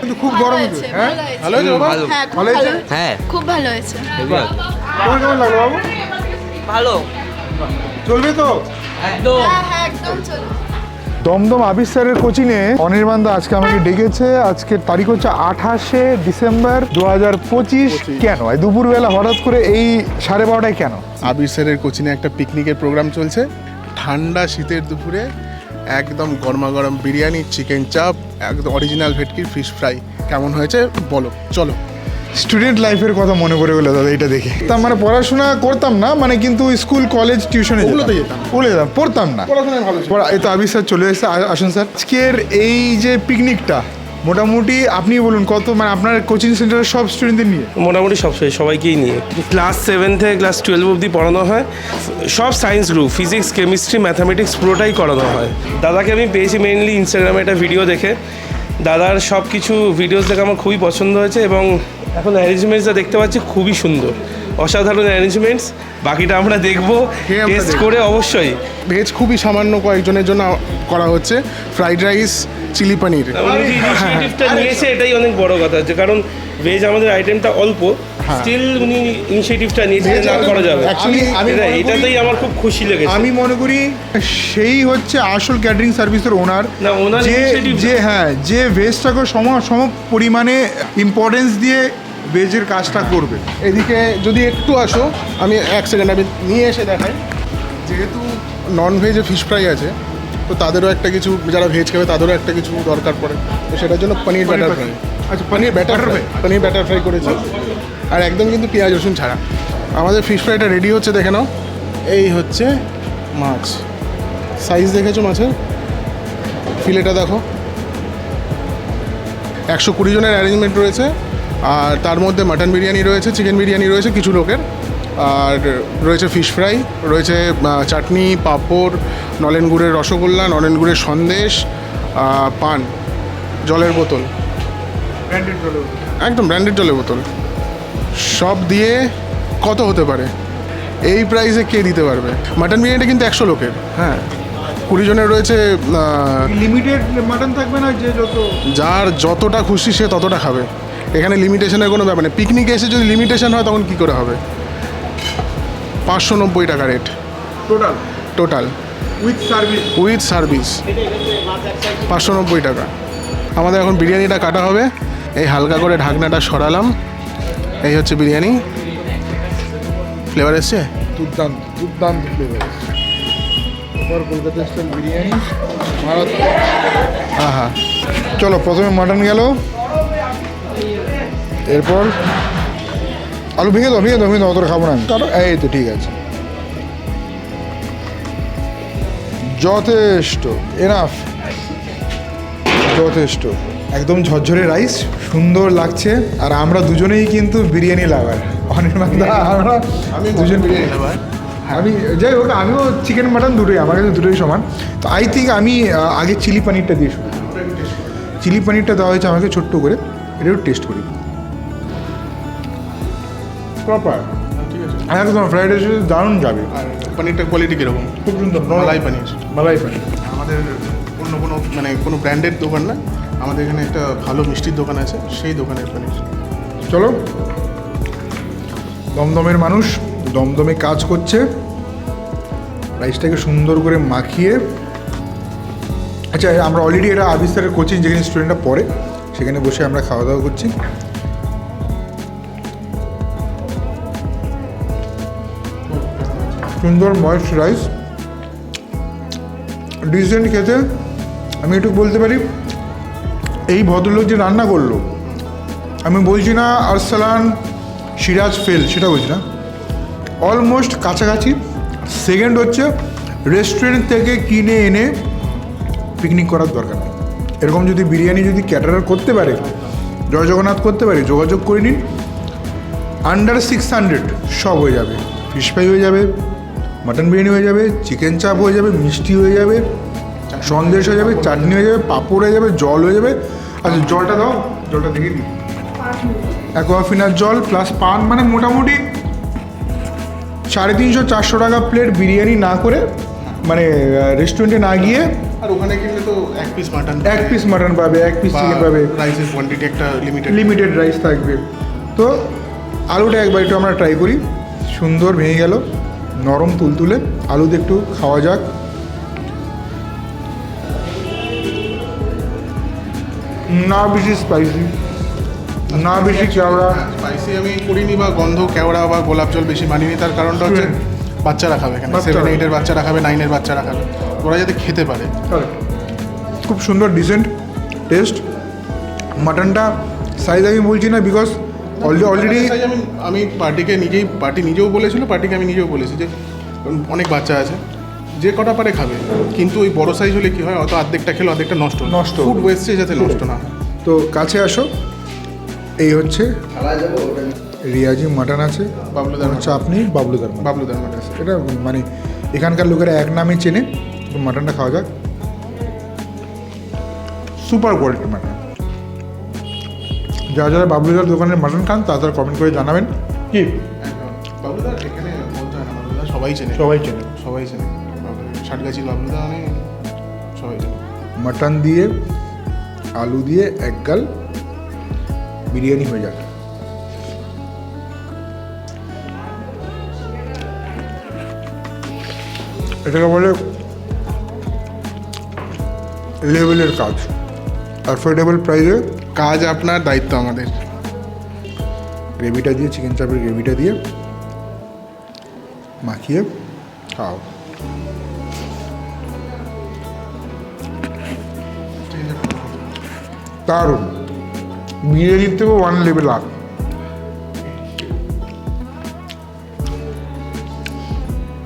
কিন্তু খুব গরম হ্যাঁ? ভালো হয়েছে। বাবা? হ্যাঁ খুব ভালো হয়েছে? হয়েছে। হ্যাঁ। খুব ভালো হয়েছে। তোমার কেমন লাগল বাবু? ভালো। চলবে তো? একদম। হ্যাঁ হ্যাঁ একদম চলো দমদম আবির স্যারের কোচিংয়ে অনির্বাণ দা আজকে আমাকে ডেকেছে। আজকের তারিখ হচ্ছে আঠাশে ডিসেম্বর দু হাজার পঁচিশ। কেন? দুপুরবেলা হঠাৎ করে এই সাড়ে বারোটায় কেন? আবির স্যারের কোচিনে একটা পিকনিকের প্রোগ্রাম চলছে। ঠান্ডা শীতের দুপুরে একদম গরমা গরম বিরিয়ানি চিকেন চাপ একদম অরিজিনাল ভেটকির ফিশ ফ্রাই কেমন হয়েছে বলো চলো। স্টুডেন্ট লাইফের কথা মনে পড়ে গেলো দাদা এটা দেখে। তা মানে পড়াশোনা করতাম না মানে কিন্তু স্কুল কলেজ টিউশনে বলে যেতাম। ওগুলো যেতাম পড়তাম না। পড়াশোনায় ভালো ছিল। এই তো আবির স্যার চলে এসেছে আসুন স্যার। আজকের এই যে পিকনিকটা মোটামুটি আপনি বলুন কত মানে আপনার কোচিং সেন্টারের সব স্টুডেন্টদের নিয়ে? মোটামুটি সব সবাইকেই নিয়ে। ক্লাস সেভেন থেকে ক্লাস টুয়েলভ অবধি পড়ানো হয়। সব science group physics chemistry mathematics পুরোটাই করানো হয়। দাদাকে আমি পেয়েছি মেনলি ইনস্টাগ্রামে একটা ভিডিও দেখে। দাদার সব কিছু ভিডিওস দেখে আমার খুবই পছন্দ হয়েছে এবং এখন অ্যারেঞ্জমেন্টসটা দেখতে পাচ্ছি খুবই সুন্দর। অসাধারণ অ্যারেঞ্জমেন্টস বাকিটা আমরা দেখব টেস্ট করে অবশ্যই। ভেজ খুবই সামান্য কয়েকজনের জন্য করা হচ্ছে। ফ্রাইড রাইস চিলি পানির নিয়েছে এটাই অনেক বড় কথা হচ্ছে। কারণ ভেজ আমাদের আইটেমটা অল্প স্টিল উনি ইনিশিয়েটিভটা নিয়েছে যে না করা যাবে। আমি এটাতেই আমার খুব খুশি লেগেছে। আমি মনে করি সেই হচ্ছে আসল ক্যাটারিং সার্ভিসের ওনার না, ওনার যে যে হ্যাঁ যে ভেজটাকে সম সম পরিমাণে ইম্পর্টেন্স দিয়ে ভেজের কাজটা করবে। এদিকে যদি একটু আসো আমি এক সেকেন্ড আমি নিয়ে এসে দেখাই। যেহেতু নন ভেজে ফিশ ফ্রাই আছে তো তাদেরও একটা কিছু যারা ভেজ খাবে তাদেরও একটা কিছু দরকার পড়ে। তো সেটার জন্য পনির ব্যাটার ফ্রাই আচ্ছা paneer batter fry paneer batter fry করেছি। আর একদম কিন্তু পেঁয়াজ রসুন ছাড়া। আমাদের ফিশ ফ্রাইটা রেডি হচ্ছে দেখে নাও। এই হচ্ছে মাছ। সাইজ দেখেছ মাছের? ফিলেটা দেখো। একশো কুড়ি জনের অ্যারেঞ্জমেন্ট রয়েছে। আর তার মধ্যে মাটন বিরিয়ানি রয়েছে চিকেন বিরিয়ানি রয়েছে কিছু লোকের। আর রয়েছে ফিশ ফ্রাই রয়েছে চাটনি পাঁপড় নলেন গুড়ের রসগোল্লা নলেন গুড়ের সন্দেশ পান জলের বোতল। একদম ব্র্যান্ডেড জলের বোতল। সব দিয়ে কত হতে পারে? এই প্রাইসে কে দিতে পারবে? মাটন বিরিয়ানিটা কিন্তু একশো লোকের। হ্যাঁ। কুড়ি জনের রয়েছে লিমিটেড মাটন থাকবে না যে যত? যার যতটা খুশি সে ততটা খাবে। এখানে লিমিটেশনের কোনো ব্যাপার নেই। পিকনিকে এসে যদি লিমিটেশন হয় তখন কী করে হবে? পাঁচশো নব্বই টাকা rate total total with service with service পাঁচশো নব্বই টাকা। আমাদের এখন বিরিয়ানিটা কাটা হবে। এই হালকা করে ঢাকনাটা সরালাম। এই হচ্ছে বিরিয়ানি। ফ্লেভার এসছে? দুর্দান্ত দুর্দান্ত ফ্লেভার এরপর কলকাতা স্টাইল বিরিয়ানি ভারত। হ্যাঁ হ্যাঁ চলো প্রথমে মাটন গেল। এরপর আলু ভেঙে দাও ভেঙে দাও ভেঙে দাও অতটা খাব না কারও এই তো ঠিক আছে। যথেষ্ট এনাফ যথেষ্ট। একদম ঝরঝরে রাইস সুন্দর লাগছে। আর আমরা দুজনেই কিন্তু বিরিয়ানি লাভার অনির্বাণ দা আমরা আমি দুজন বিরিয়ানি খাবার আমি যাই হোক আমিও চিকেন মাটন দুটোই আমার কাছে দুটোই সমান। তো আই থিঙ্ক আমি আগে চিলি পনিরটা দিয়ে শুরু চিলি পনিরটা দেওয়া হয়েছে আমাকে ছোট্ট করে। এটা একটু টেস্ট করি প্রপার ঠিক আছে। একদম ফ্রাইড রাইস দারুণ যাবে। পনিরটার কোয়ালিটি কীরকম? খুব সুন্দর মালাই পনির মালাই পনির আমাদের অন্য কোনো মানে কোনো ব্র্যান্ডেড দোকান না। আমাদের এখানে একটা ভালো মিষ্টির দোকান আছে, সেই দোকানের পনির চলো। দমদমের মানুষ দমদমে কাজ করছে। রাইসটাকে সুন্দর করে মাখিয়ে। আচ্ছা আমরা অলরেডি এটা আবিস্তারের কোচিং যেখানে স্টুডেন্টরা পড়ে, সেখানে বসে আমরা খাওয়া দাওয়া করছি। সুন্দর ময়েস্ট রাইস ডিসেন্ট খেতে, আমি একটু বলতে পারি এই ভদ্রলোক যে রান্না করল, আমি বলছি না আরসালান সিরাজ ফেল, সেটা বলছি না। অলমোস্ট কাছাকাছি। সেকেন্ড হচ্ছে রেস্টুরেন্ট থেকে কিনে এনে পিকনিক করার দরকার নেই। এরকম যদি বিরিয়ানি যদি ক্যাটারার করতে পারে জয় জগন্নাথ করতে পারে, যোগাযোগ করে নিন। আন্ডার সিক্স হান্ড্রেড সব হয়ে যাবে। ফিশ ফ্রাই হয়ে যাবে মাটন বিরিয়ানি হয়ে যাবে চিকেন চাপ হয়ে যাবে, মিষ্টি হয়ে যাবে, সন্দেশ হয়ে যাবে, চাটনি হয়ে যাবে, পাঁপড় হয়ে যাবে, জল হয়ে যাবে। আচ্ছা জলটা দাও জলটা দেখে দিই। অ্যাকোয়াফিনার জল প্লাস পান মানে মোটামুটি সাড়ে তিনশো চারশো টাকা প্লেট বিরিয়ানি না করে মানে রেস্টুরেন্টে না গিয়ে আর ওখানে কিনলে তো এক পিস মাটন এক পিস মাটন পাবে এক পিস চিকেন পাবে। রাইসের কোয়ান্টিটি একটা লিমিটেড লিমিটেড রাইস থাকবে। তো আলুটা একবার একটু আমরা ট্রাই করি। সুন্দর ভেঙে গেল নরম তুলতুলে। আলুতে একটু খাওয়া যাক। না বেশি স্পাইসি না বেশি কেওড়া। স্পাইসি আমি করিনি বা গন্ধ কেওড়া বা গোলাপ জল বেশি মানিনি তার কারণটা হচ্ছে বাচ্চারা খাবে এখানে। সেভেন এইটের বাচ্চারা খাবে নাইনের বাচ্চারা খাবে। ওরা যাতে খেতে পারে। খুব সুন্দর ডিসেন্ট টেস্ট মাটনটা সাইজ আমি বলছি না বিকজ অলরেডি আমি পার্টিকে নিজেই পার্টি নিজেও বলেছিল পার্টিকে আমি নিজেও বলেছি যে অনেক বাচ্চা আছে। যে কটা পারে খাবে কিন্তু ওই বড় সাইজ হলে কি হয়? অত অর্ধেকটা খেলে অর্ধেকটা নষ্ট নষ্ট। ফুড ওয়েস্টে যাতে নষ্ট না হয়। তো কাছে আসো। এই হচ্ছে রিয়াজি মাটন আছে। বাবলুদার আর চাপনি বাবলুদার বাবলুদার মাটন। মানে এটা মানে এখানকার লোকেরা এক নামে চেনে। মাটনটা খাওয়া যাক। সুপার কোয়ালিটির মাটন। যারা যারা বাবলুদার দোকানের মাটন খান তারা তারা কমেন্ট করে জানাবেন। কি? বাবলুদার এখানে সবাই চেনে। সবাই চেনে। সবাই চেনে। ষাটগাছি বাবলুদা মানে সবাই মাটন দিয়ে আলু দিয়ে এক গাল বিরিয়ানি হয়ে যাক। এটাকে বলে লেভেলের কাজ। অ্যাফোর্ডেবল প্রাইসে কাজ আপনার দায়িত্ব আমাদের। গ্রেভিটা দিয়ে চিকেন চাপের গ্রেভিটা দিয়ে মাখিয়ে খাও দারুণ বিরিয়ানির থেকেও ওয়ান লেভেল আপ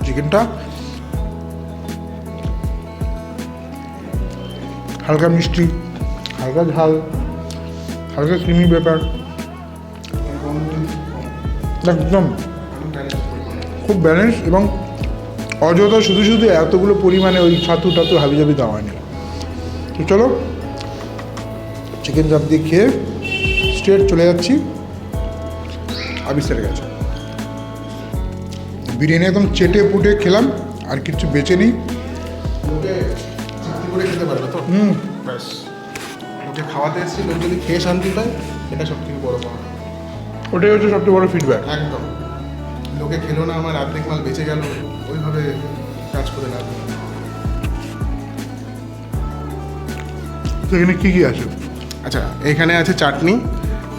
চিকেনটা হালকা মিষ্টি, হালকা ঝাল, হালকা ক্রিমি ব্যাপার একদম খুব ব্যালেন্স এবং অযথা শুধু শুধু এতগুলো পরিমাণে ওই ছাতু টাতু হাবিজাবি দেওয়া হয়নি। তো চলো চিকেন চাপ দিয়ে খেয়ে স্ট্রেট চলে যাচ্ছি। আবিস্তারের কাছে বিরিয়ানি একদম চেটে পুটে খেলাম আর কিছু বেঁচে নিই। লোকে তৃপ্তি করে খেতে পারবে তো? হুম। ব্যাস। লোকে খাওয়াতে এসেছি লোক যদি খেয়ে শান্তি পায় এটা সব থেকে বড় পাওয়া। ওটাই হচ্ছে সবচেয়ে বড় ফিডব্যাক একদম। লোকে খেলো না আমার অর্ধেক মাল বেঁচে গেল ওইভাবে কাজ করে নেই। সেখানে কী কী আছে? আচ্ছা এখানে আছে চাটনি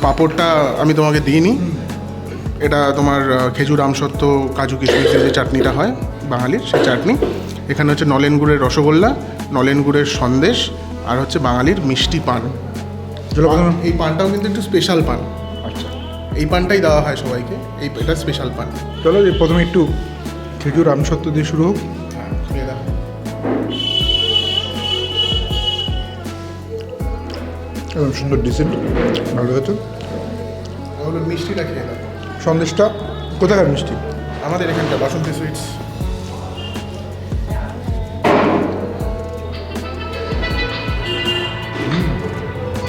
পাঁপড়টা আমি তোমাকে দিইনি। এটা তোমার খেজুর আমসত্ত্ব কাজু কিশমিশের যে চাটনিটা হয় বাঙালির সেই চাটনি। এখানে হচ্ছে নলেন গুড়ের রসগোল্লা নলেন গুড়ের সন্দেশ আর হচ্ছে বাঙালির মিষ্টি পান। এই পানটাও কিন্তু একটু স্পেশাল পান। আচ্ছা। এই পানটাই দেওয়া হয় সবাইকে এই এটা স্পেশাল পান। চলো প্রথমে একটু খেজুর আমসত্ত্ব দিয়ে শুরু হোক। সুন্দর ডিসেন্ট ভালো হয়েছে। তাহলে মিষ্টিটা খেয়ে দেখো সন্দেশটা। কোথাকার মিষ্টি? আমাদের এখানটা বাসন্তী সুইটস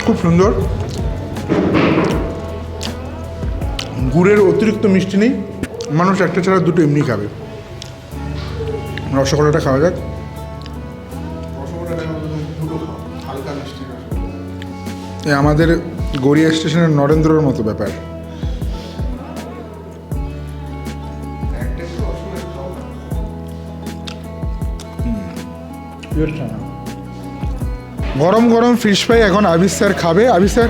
খুব সুন্দর। গুড়ের অতিরিক্ত মিষ্টি নেই। মানুষ একটা ছাড়া দুটো এমনি খাবে। রসগোল্লাটা খাওয়া যাক। এ আমাদের গড়িয়া স্টেশনের নরেন্দ্রর মতো ব্যাপার। গরম গরম ফিশ ফ্রাই এখন আবিস স্যার খাবে। আবিস স্যার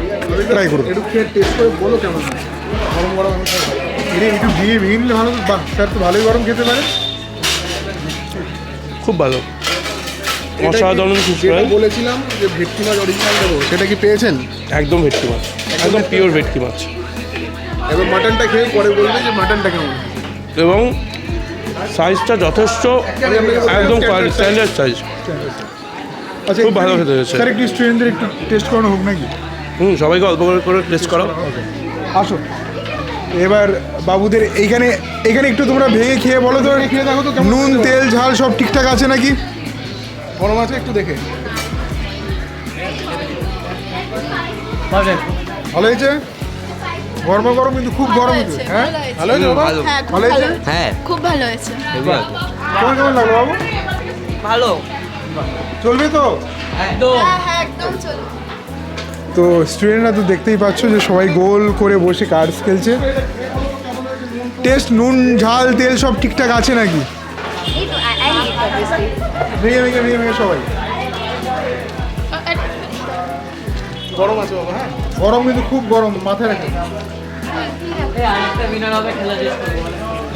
ট্রাই করুন। একটু খেয়ে টেস্ট করে বলো কেমন গরম গরম আমি একটু ভেঙে ভেঙে নিলে ভালো বাহ স্যার তো ভালোই গরম খেতে পারে। খুব ভালো। অসাধারণ ফিশ ফ্রাই বলেছিলাম যে ভেটকি মাছ অরিজিনাল দেবো সেটা কি পেয়েছেন? একদম ভেটকি মাছ। একদম পিওর ভেটকি মাছ। এবার মাটনটা খেয়ে পরে বলবে যে মাটনটা কেমন? এবং সাইজটা যথেষ্ট একদম স্ট্যান্ডার্ড সাইজ আচ্ছা খুব ভালো খেতে হয়েছে। স্যার একটু স্টুডেন্টদের একটু টেস্ট করানো হোক নাকি? হুম সবাইকে অল্প করে করে টেস্ট করো আসো। এবার বাবুদের এইখানে এখানে একটু তোমরা ভেঙে খেয়ে বলো তো। খেয়ে দেখো তো নুন তেল ঝাল সব ঠিকঠাক আছে নাকি? গরম আছে একটু দেখে। ভালো হয়েছে? গরম গরম কিন্তু খুব গরম হয়েছে। হ্যাঁ? ভালো হয়েছে। বাবা? ভালো। হ্যাঁ খুব ভালো ভালো হয়েছে? হ্যাঁ। খুব ভালো হয়েছে। কেমন কেমন লাগল বাবু? ভালো। চলবে তো? একদম। হ্যাঁ হ্যাঁ একদম চলবে। তো স্টুডেন্টরা তো দেখতেই পাচ্ছ যে সবাই গোল করে বসে কার্ডস খেলছে। টেস্ট নুন ঝাল তেল সব ঠিকঠাক আছে নাকি? ভেঙে ভেঙে ভেঙে ভেঙে সবাই। গরম আছে বাবা হ্যাঁ? গরম কিন্তু খুব গরম, মাথায় রাখে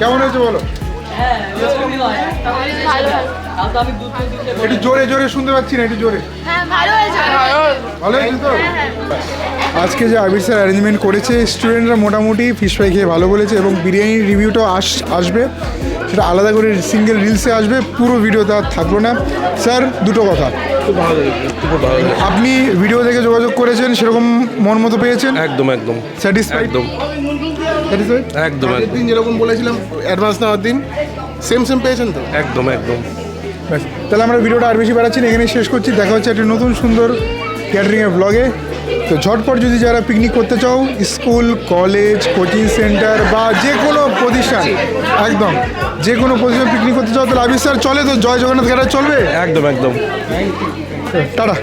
কেমন হয়েছে বলো? একটু জোরে জোরে শুনতে পাচ্ছি না, একটু জোরে। ভালো হয়েছে তো? আজকে যে আবির স্যার অ্যারেঞ্জমেন্ট করেছে স্টুডেন্টরা মোটামুটি ফিশ ফ্রাই খেয়ে ভালো বলেছে এবং বিরিয়ানির রিভিউটাও আস, আসবে। সেটা আলাদা করে সিঙ্গেল রিলসে আসবে পুরো ভিডিওতে আর থাকল না। স্যার দুটো কথা। খুব ভালো লেগেছে খুব ভালো লেগেছে আপনি ভিডিও দেখে যোগাযোগ করেছেন সেরকম মন মতো পেয়েছেন? একদম একদম। স্যাটিসফাইড একদম। একদম দিন যেরকম বলেছিলাম অ্যাডভান্স নেওয়ার দিন সেম সেম পেয়েছেন তো? একদম একদম। ব্যাস তাহলে আমরা ভিডিওটা আর বেশি বাড়াচ্ছি না এখানে শেষ করছি। দেখা হচ্ছে একটা নতুন সুন্দর ক্যাটারিংয়ের ব্লগে তো ঝটপট যদি যারা পিকনিক করতে চাও স্কুল কলেজ কোচিং সেন্টার বা যে কোনো প্রতিষ্ঠান একদম যে কোনো প্রতিষ্ঠান পিকনিক করতে চাও তাহলে আবির স্যার চলে তো জয় জগন্নাথ ঘাটা চলবে? একদম একদম। টাটা।